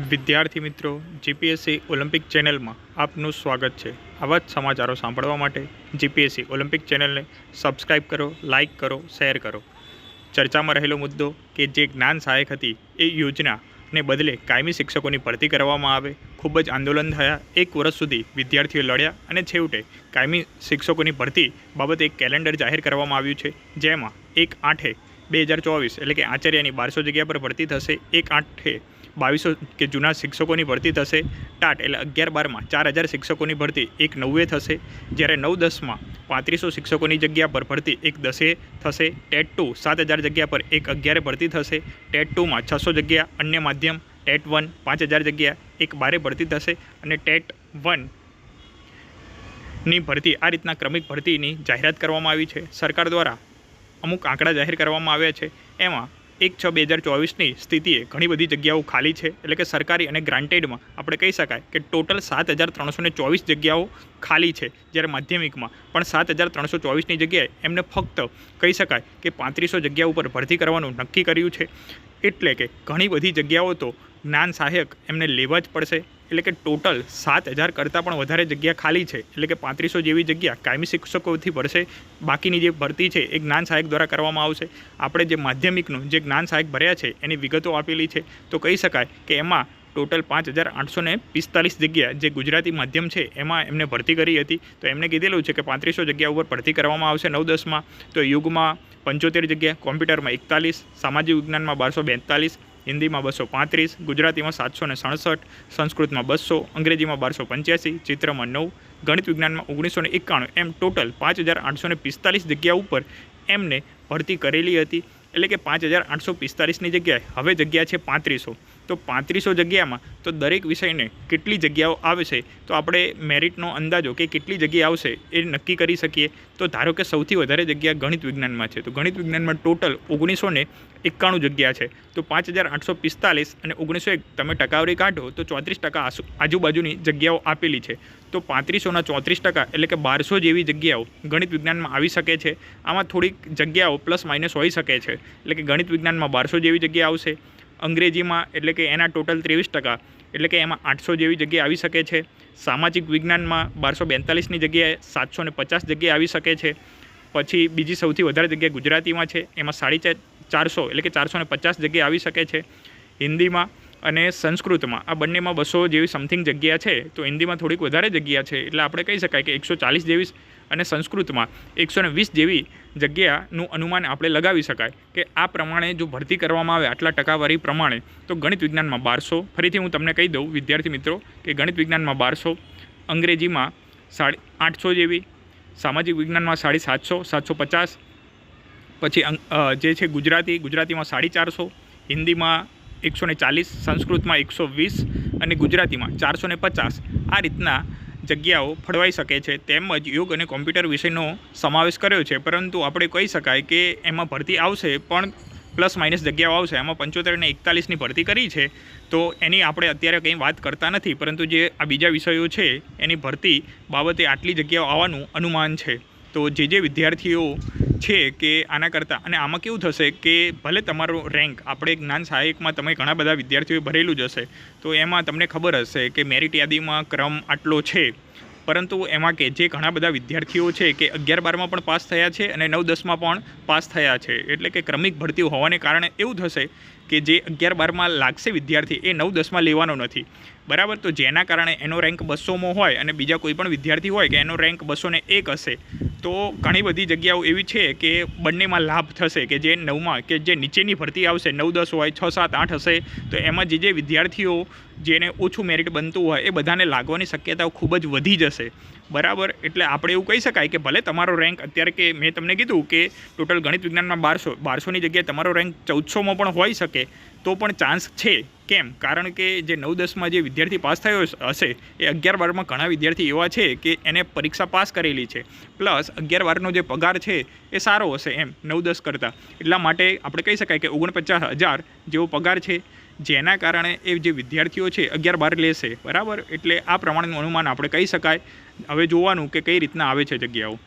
વિદ્યાર્થી મિત્રો, GPSC Olympic ચેનલમાં આપનું સ્વાગત છે. આવા જ સમાચારો સાંભળવા માટે જીપીએસસી ઓલિમ્પિક ચેનલને સબસ્ક્રાઇબ કરો, લાઇક કરો, શેર કરો. ચર્ચામાં રહેલો મુદ્દો કે જે જ્ઞાન સહાયક હતી એ યોજનાને બદલે કાયમી શિક્ષકોની ભરતી કરવામાં આવે, ખૂબ જ આંદોલન થયા, એક વર્ષ સુધી વિદ્યાર્થીઓ લડ્યા અને છેવટે કાયમી શિક્ષકોની ભરતી બાબતે એક કેલેન્ડર જાહેર કરવામાં આવ્યું છે, જેમાં એક આઠે બે હજાર ચોવીસ એટલે કે આચાર્યની બારસો જગ્યા પર ભરતી થશે, એક આઠે બાવીસો કે જૂના શિક્ષકોની ભરતી થશે. ટાટ એટલે અગિયાર બારમાં ચાર હજાર શિક્ષકોની ભરતી એક નવ્વે થશે. જ્યારે નવ દસમાં પાંત્રીસો શિક્ષકોની જગ્યા પર ભરતી એક દસે થશે. ટેટ ટુ સાત હજાર જગ્યા પર એક અગિયારે ભરતી થશે. ટેટ ટુમાં છસો જગ્યા અન્ય માધ્યમ, ટેટ વન પાંચ હજાર જગ્યા એક બારે ભરતી થશે અને ટેટ વનની ભરતી આ રીતના ક્રમિક ભરતીની જાહેરાત કરવામાં આવી છે. સરકાર દ્વારા અમુક આંકડા જાહેર કરવામાં આવ્યા છે. એમાં એક છ બે હજાર ચોવીસની સ્થિતિએ ઘણી બધી જગ્યાઓ ખાલી છે. એટલે કે સરકારી અને ગ્રાન્ટેડમાં આપણે કહી શકાય કે ટોટલ સાત હજાર ત્રણસો ચોવીસ જગ્યાઓ ખાલી છે જ્યારે માધ્યમિકમાં. પણ સાત હજાર ત્રણસો ચોવીસની જગ્યાએ એમને ફક્ત કહી શકાય કે પાંત્રીસો જગ્યા ઉપર ભરતી કરવાનું નક્કી કર્યું છે. એટલે કે ઘણી બધી જગ્યાઓ તો જ્ઞાન સહાયક એમને લેવા જ પડશે. એટલે કે ટોટલ સાત હજાર કરતાં પણ વધારે જગ્યા ખાલી છે. એટલે કે પાંત્રીસો જેવી જગ્યા કાયમી શિક્ષકોથી ભરશે બાકીની જે ભરતી છે એ જ્ઞાન સહાયક દ્વારા કરવામાં આવશે. આપણે જે માધ્યમિકનું જે જ્ઞાન સહાયક ભર્યા છે એની વિગતો આપેલી છે. તો કહી શકાય કે એમાં ટોટલ પાંચ હજાર આઠસો પિસ્તાલીસ જગ્યા જે ગુજરાતી માધ્યમ છે એમાં એમને ભરતી કરી હતી. તો એમને કીધેલું છે કે પાંત્રીસો જગ્યા ઉપર ભરતી કરવામાં આવશે નવ દસમાં. તો યુગમાં પંચોતેર જગ્યા, કોમ્પ્યુટરમાં એકતાલીસ, સામાજિક વિજ્ઞાનમાં બારસો બેતાલીસ હિન્દીમાં બસો પાંત્રીસ, ગુજરાતીમાં સાતસો ને સડસઠ, સંસ્કૃતમાં બસો, અંગ્રેજીમાં બારસો પંચ્યાસી, ચિત્રમાં નવ, ગણિત વિજ્ઞાનમાં ઓગણીસો ને એકાણું. એમ ટોટલ પાંચ હજાર આઠસો ને પિસ્તાલીસ જગ્યા ઉપર એમને ભરતી કરેલી હતી. એટલે કે પાંચ હજાર આઠસો પિસ્તાલીસની જગ્યાએ. હવે જગ્યા છે પાંત્રીસો. તો પાંત્રીસો જગ્યામાં તો દરેક વિષયને કેટલી જગ્યાઓ આવશે? તો આપણે મેરિટનો અંદાજો કે કેટલી જગ્યા આવશે એ નક્કી કરી શકીએ. તો ધારો કે સૌથી વધારે જગ્યા ગણિત વિજ્ઞાનમાં છે. તો ગણિત વિજ્ઞાનમાં ટોટલ ઓગણીસો ને એકાણું જગ્યા છે. તો પાંચ હજાર આઠસો પિસ્તાલીસ અને ઓગણીસો એક તમે ટકાવારી કાઢો તો ચોત્રીસ ટકા આજુબાજુની જગ્યાઓ આપેલી છે. તો પાંત્રીસોના ચોત્રીસ ટકા એટલે કે બારસો જેવી જગ્યાઓ ગણિત વિજ્ઞાનમાં આવી શકે છે. આમાં થોડીક જગ્યાઓ પ્લસ માઇનસ હોઈ શકે છે. એટલે કે ગણિત વિજ્ઞાનમાં બારસો જેવી જગ્યા આવશે. અંગ્રેજીમાં એટલે કે એના ટોટલ ત્રેવીસ ટકા. એટલે કે એમાં આઠસો જેવી જગ્યા આવી શકે છે. સામાજિક વિજ્ઞાનમાં બારસો બેતાલીસની જગ્યાએ સાતસો ને પચાસ જગ્યાએ આવી શકે છે. પછી બીજી સૌથી વધારે જગ્યા ગુજરાતીમાં છે. એમાં સાડી ચાર ચારસો એટલે કે ચારસો ને પચાસ જગ્યાએ આવી શકે છે. હિન્દીમાં અને સંસ્કૃતમાં આ બંનેમાં બસો જેવી સમથિંગ જગ્યા છે. તો હિન્દીમાં થોડીક વધારે જગ્યા છે. એટલે આપણે કહી શકાય કે એકસો ચાલીસ જેવી અને સંસ્કૃતમાં એકસો ને વીસ જેવી જગ્યાનું અનુમાન આપણે લગાવી શકાય કે આ પ્રમાણે જો ભરતી કરવામાં આવે આટલા ટકાવારી પ્રમાણે, તો ગણિત વિજ્ઞાનમાં બારસો. ફરીથી હું તમને કહી દઉં, વિદ્યાર્થી મિત્રો, કે ગણિત વિજ્ઞાનમાં બારસો, અંગ્રેજીમાં સાડી આઠસો જેવી, સામાજિક વિજ્ઞાનમાં સાડી સાતસો સાતસો પચાસ, પછી જે છે ગુજરાતી, ગુજરાતીમાં સાડી ચારસો, હિન્દીમાં એકસો ને ચાલીસ, સંસ્કૃતમાં એકસો વીસ અને ગુજરાતીમાં ચારસો ને પચાસ. આ રીતના જગ્યાઓ ફળવાઈ શકે છે. તેમજ યોગ અને કોમ્પ્યુટર વિષયનો સમાવેશ કર્યો છે. પરંતુ આપણે કહી શકાય કે એમાં ભરતી આવશે, પણ પ્લસ માઇનસ જગ્યાઓ આવશે. એમાં પંચોતેર અને એકતાલીસની ભરતી કરી છે. તો એની આપણે અત્યારે કંઈ વાત કરતા નથી, પરંતુ જે આ બીજા વિષયો છે, એની ભરતી બાબતે આટલી જગ્યાઓ આવવાનું અનુમાન છે. તો જે જે વિદ્યાર્થીઓ છે કે આના કરતાં? અને આમાં કેવું થશે કે ભલે તમારો રેન્ક આપણે જ્ઞાન સહાયકમાં તમે ઘણા બધા વિદ્યાર્થીઓએ ભરેલું જ હશે, તો એમાં તમને ખબર હશે કે મેરિટ યાદીમાં ક્રમ આટલો છે. પરંતુ એમાં કે જે ઘણા બધા વિદ્યાર્થીઓ છે કે અગિયાર બારમાં પણ પાસ થયા છે અને નવ દસમાં પણ પાસ થયા છે. એટલે કે ક્રમિક ભરતી હોવાને કારણે એવું થશે કે જે અગિયાર બારમાં લાગશે વિદ્યાર્થી એ નવ દસમાં લેવાનો નથી. બરાબર? તો જેના કારણે એનો રેન્ક બસોમાં હોય અને બીજા કોઈ પણ વિદ્યાર્થી હોય કે એનો રેન્ક બસો ને એક હશે. તો ઘણી બધી જગ્યાઓ એવી છે કે બંનેમાં લાભ થશે કે જે નવમાં કે જે નીચેની ભરતી આવશે, નવ, દસ હોય, છ, સાત, આઠ હશે, તો એમાં જે જે વિદ્યાર્થીઓ જેને ઓછું મેરિટ બનતું હોય એ બધાને લાગવાની શક્યતાઓ ખૂબ જ વધી જશે. બરાબર? એટલે આપણે એવું કહી શકાય કે ભલે તમારો રેન્ક અત્યારે કે મેં તમને કીધું કે ટોટલ ગણિત વિજ્ઞાનમાં બારસો, બારસોની જગ્યાએ તમારો રેન્ક ચૌદસોમાં પણ હોઈ શકે, તો પણ ચાન્સ છે. કેમ? કારણ કે જે નવ દસમાં જે વિદ્યાર્થી પાસ થયો હશે એ અગિયાર બારમાં ઘણા વિદ્યાર્થી એવા છે કે એને પરીક્ષા પાસ કરેલી છે. પ્લસ અગિયાર બારનો જે પગાર છે, એ સારો હશે એમ, નવ દસ કરતાં. એટલા માટે આપણે કહી શકાય કે ઓગણપચાસ હજાર જેવો પગાર છે, જેના કારણે એ જે વિદ્યાર્થીઓ છે, અગિયાર બાર લેશે. બરાબર? એટલે આ પ્રમાણેનું અનુમાન આપણે કહી શકાય. હવે જોવાનું કે કઈ રીતના આવે છે જગ્યાઓ.